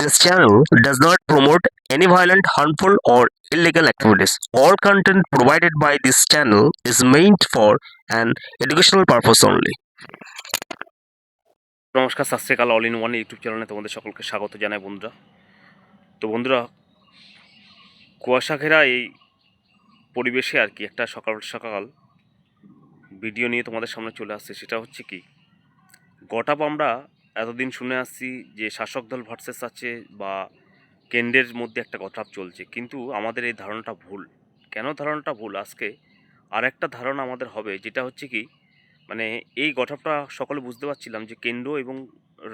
This channel does not promote any violent, harmful, or illegal activities. All content provided by this channel is meant for an educational purpose only. নমস্কার Sat Sri all in one YouTube চ্যানেলে তোমাদের সকলকে স্বাগত জানাই বন্ধুরা তো বন্ধুরা কুয়াশা ঘেরা এই পরিবেশে আর কি একটা সকাল সকাল ভিডিও নিয়ে তোমাদের সামনে চলে আসছে সেটা হচ্ছে কি গটাপ আমরা এতদিন শুনে আসছি যে শাসক দল ভার্সেস আছে বা কেন্দ্রের মধ্যে একটা গটাপ চলছে। কিন্তু আমাদের এই ধারণাটা ভুল। কেন ধারণাটা ভুল? আজকে আর একটা ধারণা আমাদের হবে, যেটা হচ্ছে কি মানে এই গঠাপটা সকলে বুঝতে পারছিলাম যে কেন্দ্র এবং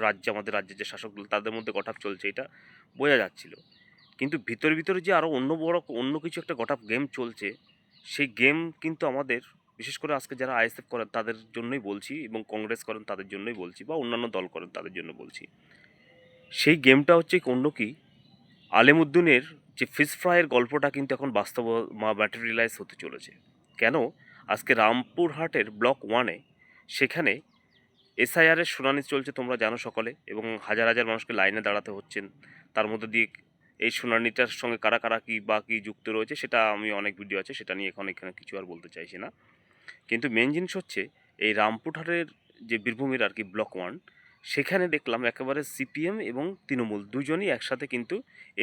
রাজ্য, আমাদের রাজ্যের যে শাসক দল, তাদের মধ্যে গঠাপ চলছে, এটা বোঝা যাচ্ছিল। কিন্তু ভিতরে ভিতরে যে আরও অন্য বড় অন্য কিছু একটা গঠাপ গেম চলছে, সেই গেম কিন্তু আমাদের বিশেষ করে আজকে যারা আইএসএফ করেন তাদের জন্যই বলছি এবং কংগ্রেস করেন তাদের জন্যই বলছি বা অন্যান্য দল করেন তাদের জন্য বলছি। সেই গেমটা হচ্ছে অন্য কি? আলেমুদ্দিনের যে ফিস ফ্রাইয়ের গল্পটা কিন্তু এখন বাস্তব ম্যাটেরিয়ালাইজ হতে চলেছে। কেন? আজকে রামপুরহাটের ব্লক ওয়ানে সেখানে এসআইআরের শুনানি চলছে তোমরা জানো সকলে এবং হাজার হাজার মানুষকে লাইনে দাঁড়াতে হচ্ছেন। তার মধ্যে দিয়ে এই শুনানিটার সঙ্গে কারা কারা কী বা কী যুক্ত রয়েছে সেটা আমি অনেক ভিডিও আছে, সেটা নিয়ে এখন এখানে কিছু আর বলতে চাইছি না। কিন্তু মেন জিনিস হচ্ছে, এই রামপুরহাটের যে বীরভূমের আর কি ব্লক ওয়ান সেখানে দেখলাম একেবারে সিপিএম এবং তৃণমূল দুজনই একসাথে কিন্তু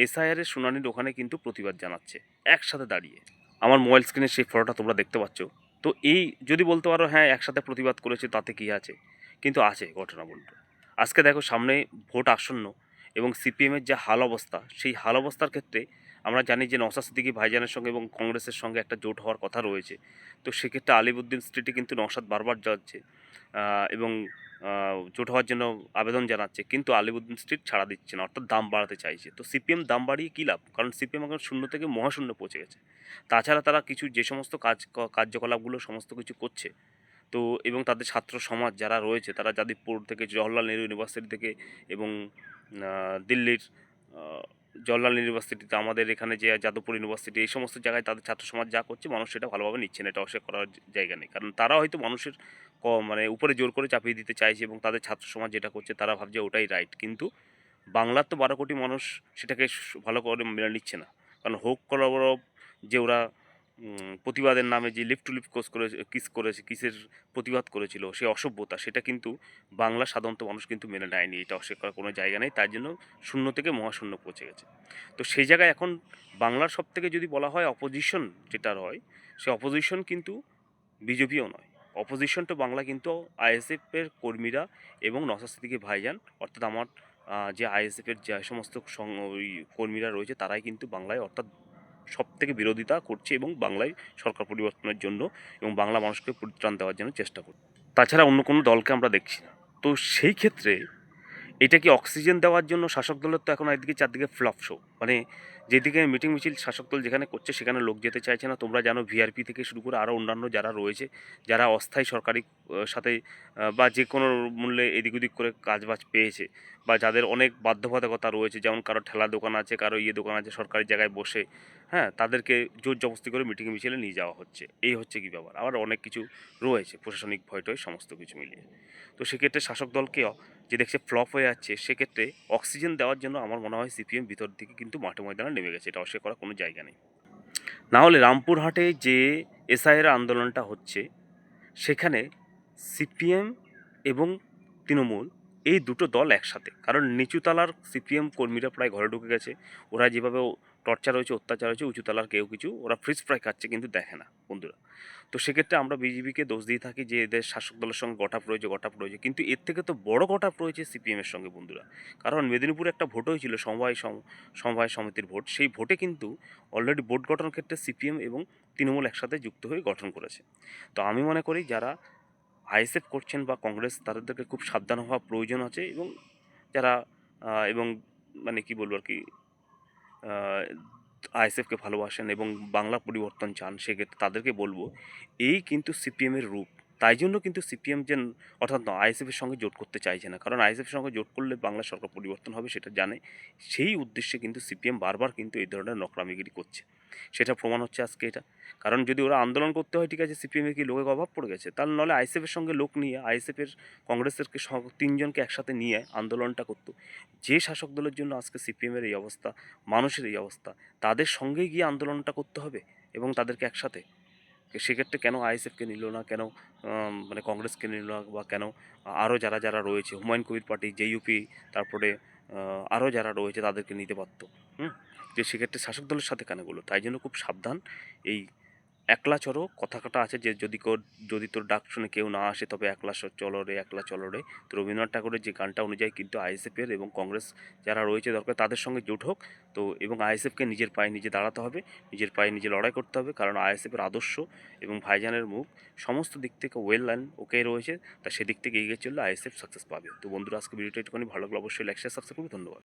এসআইআরের শুনানির ওখানে কিন্তু প্রতিবাদ জানাচ্ছে, একসাথে দাঁড়িয়ে। আমার মোবাইল স্ক্রিনে সেই ফটোটা তোমরা দেখতে পাচ্ছ। তো এই যদি বলতে পারো হ্যাঁ একসাথে প্রতিবাদ করেছে, তাতে কি আছে? কিন্তু আছে ঘটনা বলতে আজকে দেখো সামনে ভোট আসন্ন এবং সিপিএমের যে হাল অবস্থা, সেই হাল অবস্থার ক্ষেত্রে আমরা জানি যে নওসাদ সিদ্দিকী ভাইজানের সঙ্গে এবং কংগ্রেসের সঙ্গে একটা জোট হওয়ার কথা রয়েছে। তো সেক্ষেত্রে আলিবুদ্দিন স্ট্রিটে কিন্তু নওসাদ বারবার যাচ্ছে এবং জোট হওয়ার জন্য আবেদন জানাচ্ছে, কিন্তু আলিবুদ্দিন স্ট্রিট ছাড়া দিচ্ছে না, অর্থাৎ দাম বাড়াতে চাইছে। তো সিপিএম দাম বাড়িয়ে কী লাভ? কারণ সিপিএম এখন শূন্য থেকে মহাশূন্য পৌঁছে গেছে। তাছাড়া তারা কিছু যে সমস্ত কাজ কার্যকলাপগুলো সমস্ত কিছু করছে, তো, এবং তাদের ছাত্র সমাজ যারা রয়েছে, তারা যাদবপুর থেকে জওহরলাল নেহরু ইউনিভার্সিটি থেকে এবং দিল্লির আহ, জওহরলাল ইউনিভার্সিটিতে আমাদের এখানে যে যাদবপুর ইউনিভার্সিটি এই সমস্ত জায়গায় তাদের ছাত্র সমাজ যা করছে মানুষ সেটা ভালোভাবে নিচ্ছে না এটা অবশ্যই করার জায়গা নেই। কারণ তারা হয়তো মানুষের মানে উপরে জোর করে চাপিয়ে দিতে চাইছে এবং তাদের ছাত্র সমাজ যেটা করছে তারা ভাবছে ওটাই রাইট কিন্তু বাংলার তো বারো কোটি মানুষ সেটাকে ভালো করে মেনে নিচ্ছে না। কারণ হোক কলবর যে ওরা প্রতিবাদের নামে যে লিপ টু লিপ কোস করে কিস করেছে কিসের প্রতিবাদ করেছিল, সে অসভ্যতা, সেটা কিন্তু বাংলা সাধারণত মানুষ কিন্তু মেনে নেয়নি, এটা অস্বীকার কোনো জায়গা নেই, তার জন্য শূন্য থেকে মহাশূন্য পৌঁছে গেছে। তো সেই জায়গায় এখন বাংলার সব থেকে যদি বলা হয় অপোজিশন যেটা হয়, সে অপোজিশন কিন্তু বিজেপিও নয়। অপোজিশন তো বাংলা কিন্তু আইএসএফের কর্মীরা এবং নসাস্থিতিকে ভাইজান, অর্থাৎ আমার যে আইএসএফের যে সমস্ত কর্মীরা রয়েছে, তারাই কিন্তু বাংলায় অর্থাৎ সব থেকে বিরোধিতা করছে এবং বাংলায় সরকার পরিবর্তনের জন্য এবং বাংলা মানুষকে পরিত্রাণ দেওয়ার জন্য চেষ্টা করছে। তাছাড়া অন্য কোনো দলকে আমরা দেখছি না। তো সেই ক্ষেত্রে এটা কি অক্সিজেন দেওয়ার জন্য শাসক দলের তো এখন একদিকে চারদিকে ফ্লপ শো? মানে যেদিকে মিটিং মিছিল শাসক দল যেখানে করছে সেখানে লোক যেতে চাইছে না। তোমরা জানো ভিআরপি থেকে শুরু করে আরও অন্যান্য যারা রয়েছে, যারা অস্থায়ী সরকারি সাথে বা যে কোনো মূল্যে এদিক ওদিক করে কাজবাজ পেয়েছে বা যাদের অনেক বাধ্যবাধকতা রয়েছে, যেমন কারও ঠেলা দোকান আছে, কারও ইয়ে দোকান আছে সরকারি জায়গায় বসে হ্যাঁ তাদেরকে জোর জবস্তি করে মিটিং মিছিলে নিয়ে যাওয়া হচ্ছে। এই হচ্ছে কি ব্যাপার? আবার অনেক কিছু রয়েছে, প্রশাসনিক ভয় টয়, সমস্ত কিছু মিলিয়ে। তো সেক্ষেত্রে শাসক দলকে যে দেখছে ফ্লপ হয়ে যাচ্ছে, সেক্ষেত্রে অক্সিজেন দেওয়ার জন্য আমার মনে হয় সিপিএম ভিতর দিকে কিন্তু মাঠে ময়দানে নেমে গেছে। এটা অস্বীকার করার কোনো জায়গা নেই। না হলে রামপুরহাটে যে এসআইয়ের আন্দোলনটা হচ্ছে, সেখানে সিপিএম এবং তৃণমূল এই দুটো দল একসাথে। কারণ নিচুতলার সিপিএম কর্মীরা প্রায় ঘরে ঢুকে গেছে। ওরা যেভাবে টর্চার হয়েছে, অত্যাচার হয়েছে উঁচুতলার কেউ কিছু, ওরা ফ্রিজ ফ্রাই খাচ্ছে কিন্তু দেখে না বন্ধুরা। তো সেক্ষেত্রে আমরা বিজেপিকে দোষ দিয়ে থাকি যে এদের শাসক দলের সঙ্গে গটাপ রয়েছে গটাপ রয়েছে কিন্তু এর থেকে তো বড় গটাপ রয়েছে সিপিএমের সঙ্গে বন্ধুরা। কারণ মেদিনীপুরে একটা ভোট হয়েছিল, সমবায় সম- সমবায় সমিতির ভোট। সেই ভোটে কিন্তু অলরেডি ভোট গঠনের ক্ষেত্রে সিপিএম এবং তৃণমূল একসাথে যুক্ত হয়ে গঠন করেছে। তো আমি মনে করি যারা আইএসএফ করছেন বা কংগ্রেস, তাদেরকে খুব সাবধান হওয়া প্রয়োজন আছে এবং যারা এবং মানে কি বলব আর কি আইএসএফকে ভালোবাসেন এবং বাংলা পরিবর্তন চান সেক্ষেত্রে তাদেরকে বলব এই কিন্তু সিপিএমের রূপ। তাই জন্য কিন্তু সিপিএম যে অর্থাৎ আইএসএফের সঙ্গে জোট করতে চাইছে না। কারণ আইএসএফের সঙ্গে জোট করলে বাংলা সরকার পরিবর্তন হবে, সেটা জানে। সেই উদ্দেশ্যে কিন্তু সিপিএম বারবার কিন্তু এই ধরনের নকরামিগিরি করছে। সেটা প্রমাণ হচ্ছে আজকে এটা। কারণ যদি ওরা আন্দোলন করতে হয়, ঠিক আছে সিপিএমের কি লোকের অভাব পড়ে গেছে? তাহলে নাহলে আইএসএফের সঙ্গে লোক নিয়ে আইএসএফের কংগ্রেসের তিনজনকে একসাথে নিয়ে আন্দোলনটা করতো। যে শাসক দলের জন্য আজকে সিপিএমের এই অবস্থা, মানুষের এই অবস্থা, তাদের সঙ্গেই গিয়ে আন্দোলনটা করতে হবে এবং তাদেরকে একসাথে সেক্ষেত্রে কেন আইএসএফকে নিল না? কেন মানে কংগ্রেসকে নিল না? বা কেন? আরও যারা যারা রয়েছে, হুমায়ুন কবির পার্টি, জেইউপি, তারপরে আরও যারা রয়েছে তাদেরকে নিতে পারতো হুম? যে সেক্ষেত্রে শাসক দলের সাথে কেনগুলো তাই জন্য খুব সাবধান এই একলা চলো, কথা কাটা আছে যে যদি যদি তোর ডাক শুনে কেউ না আসে, তবে একলা চলো রে, একলা চলো রে। তো রবীন্দ্রনাথ ঠাকুরের যে গানটা অনুযায়ী কিন্তু আইএসএফের এবং কংগ্রেস যারা রয়েছে দরকার, তাদের সঙ্গে জোট হোক। তো এবং আইএসএফকে নিজের পায়ে নিজে দাঁড়াতে হবে, নিজের পায়ে নিজে লড়াই করতে হবে, কারণ আইএসএফের আদর্শ এবং ভাইজানের মুখ সমস্ত দিক থেকে ওয়েল অ্যান্ড ওকে রয়েছে। তা সেদিক থেকে এগিয়ে চললে আইএসএফ সাকসেস পাবে। তো বন্ধুরা, আজকে ভিডিওটা একটুখানি ভালো লাগলে, অবশ্যই লাইক শেয়ার সাবস্ক্রাইব করবে। ধন্যবাদ।